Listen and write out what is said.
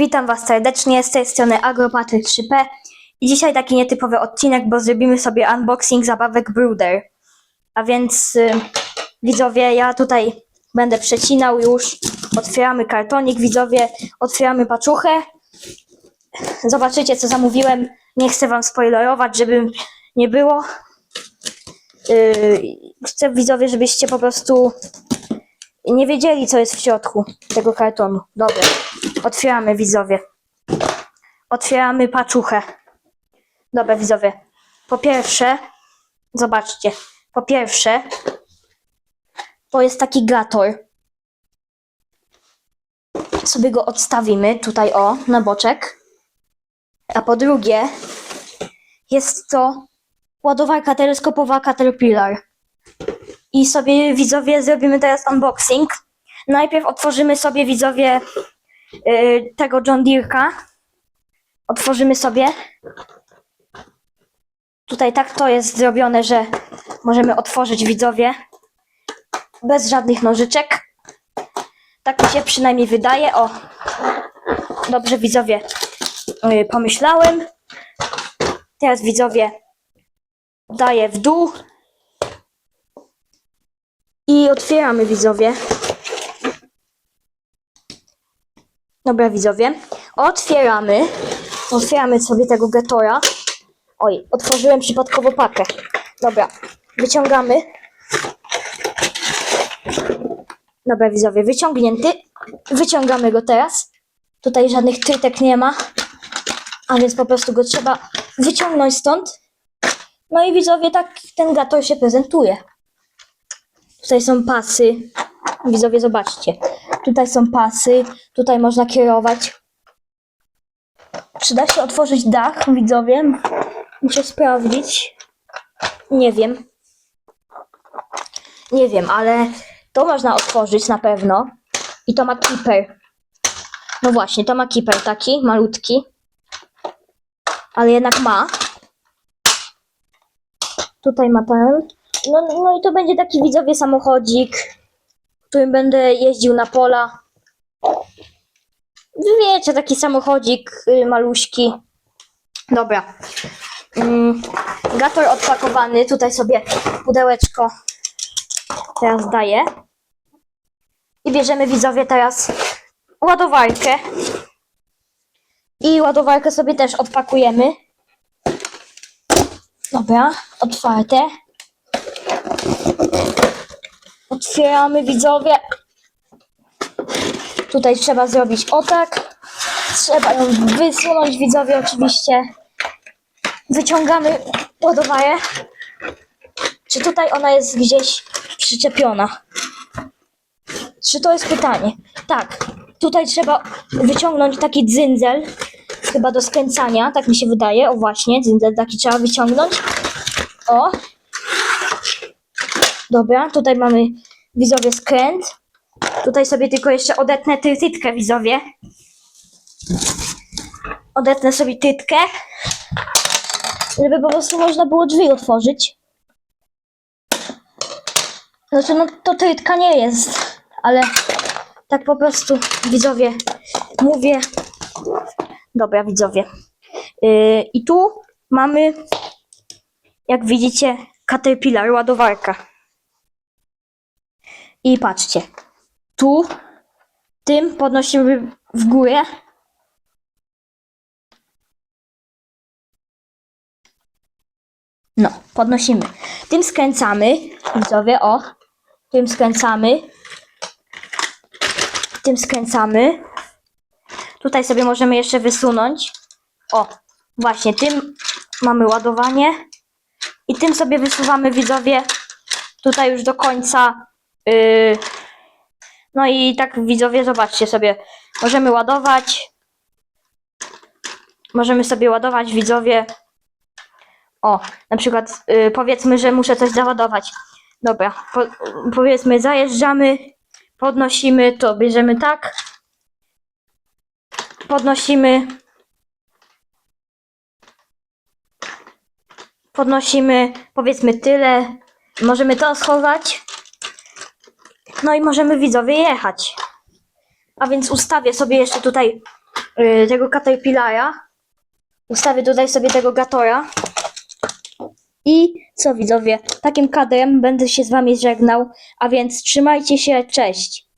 Witam Was serdecznie, z tej strony Agropatryk 3P i dzisiaj taki nietypowy odcinek, bo zrobimy sobie unboxing zabawek Brooder. A więc y, widzowie, ja tutaj będę przecinał już, otwieramy kartonik, widzowie, otwieramy paczuchę. Zobaczycie co zamówiłem, nie chcę Wam spoilerować, żeby nie było. Y, chcę widzowie, żebyście po prostu nie wiedzieli co jest w środku tego kartonu. Dobra. Otwieramy widzowie. Otwieramy paczuchę. Dobra widzowie. Po pierwsze, zobaczcie. Po pierwsze, to jest taki gator. Sobie go odstawimy tutaj o, na boczek. A po drugie, jest to ładowarka teleskopowa Caterpillar. I sobie widzowie zrobimy teraz unboxing. Najpierw otworzymy sobie widzowie y, tego John Deere'ka. Otworzymy sobie. Tutaj tak to jest zrobione, że możemy otworzyć widzowie bez żadnych nożyczek. Tak mi się przynajmniej wydaje. O, dobrze widzowie y, pomyślałem. Teraz widzowie daję w dół i otwieramy widzowie. Dobra, widzowie. Otwieramy. Otwieramy sobie tego Getora. Oj, otworzyłem przypadkowo pakę. Dobra, wyciągamy. Dobra, widzowie, wyciągnięty. Wyciągamy go teraz. Tutaj żadnych trytek nie ma. A więc po prostu go trzeba wyciągnąć stąd. No i widzowie, tak ten gator się prezentuje. Tutaj są pasy. Widzowie, zobaczcie. Tutaj są pasy. Tutaj można kierować. Czy da się otworzyć dach, widzowie? Muszę sprawdzić. Nie wiem. Nie wiem, ale to można otworzyć na pewno. I to ma keeper. No właśnie, to ma keeper taki, malutki. Ale jednak ma. Tutaj ma ten. No, no i to będzie taki widzowie samochodzik, którym będę jeździł na pola. Wy Wiecie, taki samochodzik y, maluśki. Dobra. Mm, gator odpakowany. Tutaj sobie pudełeczko teraz daję. I bierzemy widzowie teraz ładowarkę. I ładowarkę sobie też odpakujemy. Dobra, otwarte. Otwieramy widzowie. Tutaj trzeba zrobić o tak. Trzeba ją wysunąć widzowie oczywiście. Wyciągamy ładowarę. Czy tutaj ona jest gdzieś przyczepiona? Czy to jest pytanie? Tak. Tutaj trzeba wyciągnąć taki dzyndzel. Chyba do skręcania, tak mi się wydaje. O właśnie, dzyndzel taki trzeba wyciągnąć. O, Dobra, tutaj mamy widzowie skręt. Tutaj sobie tylko jeszcze odetnę ty tytkę widzowie. Odetnę sobie tytkę. Żeby po prostu można było drzwi otworzyć. Znaczy, no to tytka nie jest, ale tak po prostu widzowie mówię. Dobra, widzowie. Yy, I tu mamy, jak widzicie, Caterpillar, ładowarka. I patrzcie, tu tym podnosimy w górę. No, podnosimy. Tym skręcamy, widzowie, o. Tym skręcamy. Tym skręcamy. Tutaj sobie możemy jeszcze wysunąć. O, właśnie, tym mamy ładowanie. I tym sobie wysuwamy, widzowie, tutaj już do końca Yy, no i tak widzowie, zobaczcie sobie, możemy ładować. Możemy sobie ładować widzowie. O, na przykład yy, powiedzmy, że muszę coś załadować. Dobra, po, powiedzmy zajeżdżamy, podnosimy, to bierzemy tak. Podnosimy. Podnosimy, powiedzmy tyle. Możemy to schować. No i możemy widzowie jechać. A więc ustawię sobie jeszcze tutaj y, tego Caterpillara. Ustawię tutaj sobie tego Gatora. I co widzowie, takim kadrem będę się z wami żegnał, a więc trzymajcie się, cześć.